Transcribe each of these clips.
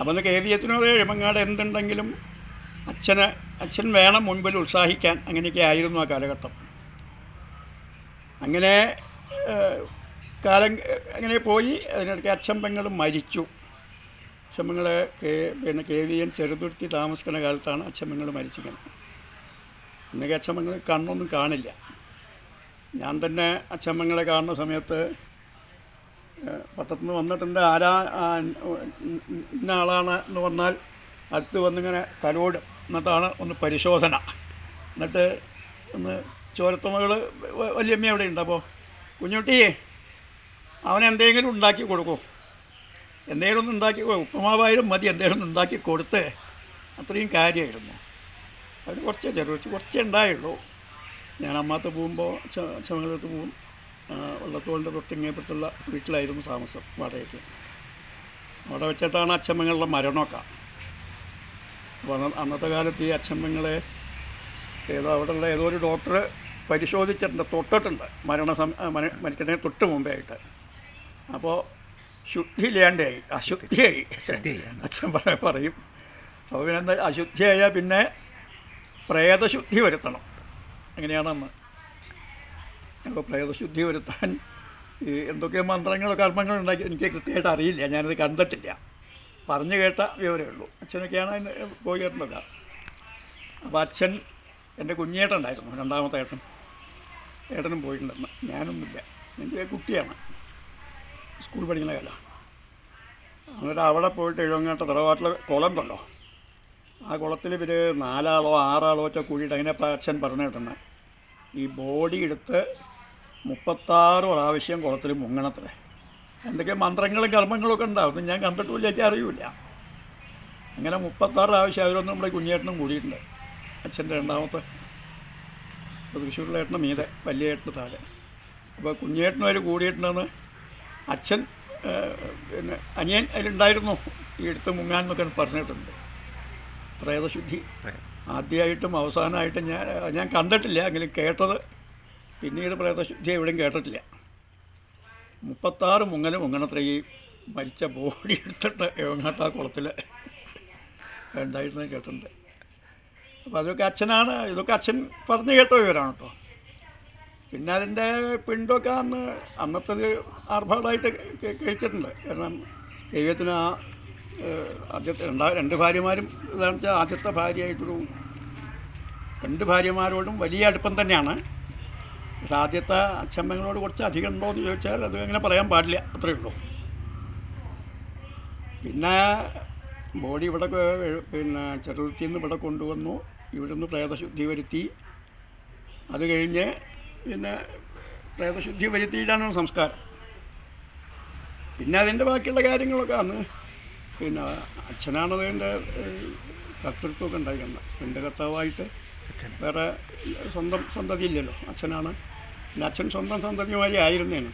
അപ്പോൾ അന്ന് കെ എഴുമങ്ങാട് എന്തുണ്ടെങ്കിലും അച്ഛന് അച്ഛൻ വേണം മുൻപിൽ ഉത്സാഹിക്കാൻ അങ്ങനെയൊക്കെ ആയിരുന്നു ആ കാലഘട്ടം. അങ്ങനെ കാലം അങ്ങനെ പോയി. അതിനിടയ്ക്ക് അച്ഛൻ പെങ്ങളും മരിച്ചു. അച്ഛൻ പെങ്ങൾ കെ പിന്നെ കെ വി എൻ ചെറുതുരുത്തി താമസിക്കുന്ന കാലത്താണ് അച്ഛൻ പെങ്ങൾ മരിച്ചിരിക്കുന്നത്. ഇന്നൊക്കെ അച്ഛൻ പെങ്ങൾ കണ്ണൊന്നും കാണില്ല. ഞാൻ തന്നെ അച്ഛൻ പെങ്ങളെ കാണുന്ന സമയത്ത് ഏഹ്, പട്ടത്തുനിന്ന് വന്നിട്ടുണ്ട്. ആരാ ഇന്ന ആളാണ് എന്ന് വന്നാൽ അടുത്ത് വന്നിങ്ങനെ തലോടും എന്നിട്ടാണ് ഒന്ന് പരിശോധന. എന്നിട്ട് ഒന്ന് ചോരത്തുമകൾ വലിയമ്മ അവിടെ ഉണ്ട്. അപ്പോൾ കുഞ്ഞുട്ടിയെ അവനെന്തെങ്കിലും ഉണ്ടാക്കി കൊടുക്കും. എന്തെങ്കിലും ഒന്ന് ഉണ്ടാക്കി ഉപ്പമാവായാലും മതി. എന്തെങ്കിലും ഒന്ന് ഉണ്ടാക്കി കൊടുത്ത് അത്രയും കാര്യമായിരുന്നു. അതിന് കുറച്ചേ ചെറിയ കുറച്ചേ ഉണ്ടായുള്ളൂ. ഞാൻ അമ്മാത്ത് പോകുമ്പോൾ ചമങ്ങളത്ത് പോകും. വള്ളത്തോളിന്റെ തൊട്ടിങ്ങേപ്പുറത്തുള്ള വീട്ടിലായിരുന്നു താമസം വാടകയ്ക്ക്. അവിടെ വെച്ചിട്ടാണ് അച്ഛമ്മങ്ങളുടെ മരണമൊക്കെ. അപ്പോൾ അന്നത്തെ കാലത്ത് ഈ അച്ഛമ്മങ്ങളെ ഏതോ അവിടെയുള്ള ഏതോ ഒരു ഡോക്ടർ പരിശോധിച്ചിട്ടുണ്ട് തൊട്ടിട്ടുണ്ട് മരണ സം മരിക്കണേ തൊട്ട് മുമ്പേ ആയിട്ട് അപ്പോൾ ശുദ്ധിയില്ലാണ്ടായി അശുദ്ധിയായി. അച്ഛൻ പറ പറയും. അപ്പോൾ പിന്നെ എന്താ അശുദ്ധിയായാൽ പിന്നെ പ്രേതശുദ്ധി വരുത്തണം. അങ്ങനെയാണെന്ന് അപ്പോൾ പ്രേതശുദ്ധി വരുത്താൻ ഈ എന്തൊക്കെ മന്ത്രങ്ങളോ കർമ്മങ്ങളോ ഉണ്ടാക്കി. എനിക്ക് കൃത്യമായിട്ട് അറിയില്ല. ഞാനത് കണ്ടിട്ടില്ല. പറഞ്ഞു കേട്ട വിവരമേ ഉള്ളൂ. അച്ഛനൊക്കെയാണ് അതിന് പോയി കേട്ടത് അപ്പോൾ അച്ഛൻ എന്റെ കുഞ്ഞേട്ടൻ ഉണ്ടായിരുന്നു രണ്ടാമത്തെ ഏട്ടൻ. ഏട്ടനും പോയിട്ടുണ്ടെന്ന്. ഞാനൊന്നുമില്ല. എനിക്ക് കുട്ടിയാണ്. സ്കൂൾ പഠിക്കുന്ന കാലം. എന്നിട്ട് അവിടെ പോയിട്ട് എഴുപങ്ങാട്ട തറവാട്ടിൽ കുളം കണ്ടോ ആ കുളത്തിൽ ഇവർ നാലാളോ ആറാളോ ഒറ്റ കൂടിയിട്ട് അതിനെ അച്ഛൻ പറഞ്ഞു കേട്ടെന്ന് ഈ ബോഡി എടുത്ത് മുപ്പത്താറ് പ്രാവശ്യം കുളത്തിൽ മുങ്ങണത്ര. എന്തൊക്കെ മന്ത്രങ്ങളും കർമ്മങ്ങളും ഒക്കെ ഉണ്ടാവും ഞാൻ കണ്ടിട്ടില്ല എനിക്ക് അറിയില്ല. അങ്ങനെ മുപ്പത്താറ് പ്രാവശ്യം അവരൊന്നും നമ്മുടെ കുഞ്ഞേട്ടനും കൂടിയിട്ടുണ്ട്. അച്ഛന്റെ രണ്ടാമത്തെ ഇപ്പോൾ തൃശ്ശൂരിലെ ഏട്ടന് മീതെ വലിയ ഏട്ടന് താഴെ. അപ്പോൾ കുഞ്ഞേട്ടനും അതിൽ കൂടിയിട്ടുണ്ടെന്ന് അച്ഛൻ പിന്നെ അനിയൻ അതിലുണ്ടായിരുന്നു. ഈ എടുത്ത് മുങ്ങാൻ എന്നൊക്കെ പറഞ്ഞിട്ടുണ്ട്. പ്രേതശുദ്ധി. ആദ്യമായിട്ടും അവസാനമായിട്ടും ഞാൻ ഞാൻ കണ്ടിട്ടില്ല. എങ്കിലും കേട്ടത് പിന്നീട് പ്രേതശുദ്ധി എവിടെയും കേട്ടിട്ടില്ല. മുപ്പത്താറ് മുങ്ങൽ മുങ്ങണത്ര ഈ മരിച്ച ബോഡി എടുത്തിട്ട് എവങ്ങാട്ട കുളത്തിൽ ഉണ്ടായിരുന്നത് കേട്ടിട്ടുണ്ട്. അപ്പോൾ അതൊക്കെ അച്ഛനാണ് ഇതൊക്കെ അച്ഛൻ പറഞ്ഞു കേട്ട ഇവരാണ് കേട്ടോ പിന്നെ അതിന്റെ പിണ്ടൊക്കെ അന്ന് അന്നത്തത് ആർഭാടായിട്ട് കഴിച്ചിട്ടുണ്ട്. കാരണം ദൈവത്തിന് ആ ആദ്യത്തെ രണ്ടാ രണ്ട് ഭാര്യമാരും ഇതാണെന്ന് വെച്ചാൽ ആദ്യത്തെ ഭാര്യയായിട്ടൊരു രണ്ട് ഭാര്യമാരോടും വലിയ അടുപ്പം തന്നെയാണ്. പക്ഷെ ആദ്യത്തെ അച്ഛമ്മങ്ങളോട് കുറച്ച് അധികം ഉണ്ടോ എന്ന് ചോദിച്ചാൽ അത് അങ്ങനെ പറയാൻ പാടില്ല. അത്രയേ ഉള്ളൂ. പിന്നെ ബോഡി ഇവിടെ പിന്നെ ചെറുത്തിൽ നിന്ന് ഇവിടെ കൊണ്ടുവന്നു. ഇവിടെ നിന്ന് പ്രേതശുദ്ധി വരുത്തി. അത് കഴിഞ്ഞ് പിന്നെ പ്രേതശുദ്ധി വരുത്തിയിട്ടാണ് സംസ്കാരം. പിന്നെ അതിന്റെ ബാക്കിയുള്ള കാര്യങ്ങളൊക്കെ അന്ന് പിന്നെ അച്ഛനാണ് അതിന്റെ കർത്തൃത്വമൊക്കെ ഉണ്ടായിരുന്നത് എന്റെ കർത്താവായിട്ട് വേറെ സ്വന്തം സന്തതി ഇല്ലല്ലോ അച്ഛനാണ്. പിന്നെ അച്ഛൻ സ്വന്തം സന്തതിമാരി ആയിരുന്നേന്.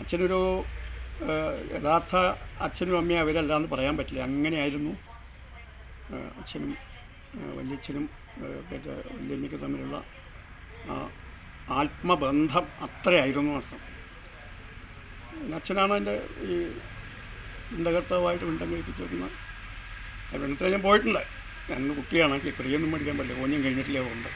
അച്ഛനൊരു യഥാർത്ഥ അച്ഛനും അമ്മയും അവരല്ലാന്ന് പറയാൻ പറ്റില്ല. അങ്ങനെയായിരുന്നു. അച്ഛനും വല്യച്ഛനും പിന്നെ വല്യമ്മയ്ക്ക് തമ്മിലുള്ള ആത്മബന്ധം അത്രയായിരുന്നു അർത്ഥം അച്ഛനാണ് എന്റെ ഈ ഉണ്ടകർത്താവായിട്ട് ഉണ്ടം കഴിപ്പിച്ചിരുന്ന വെള്ളത്തിൽ ഞാൻ പോയിട്ടുണ്ട്. ഞാൻ കുട്ടിയാണ് ചെറിയൊന്നും മേടിക്കാൻ പറ്റില്ല. ഓഞ്ഞം കഴിഞ്ഞിട്ടില്ലേ ഉണ്ട്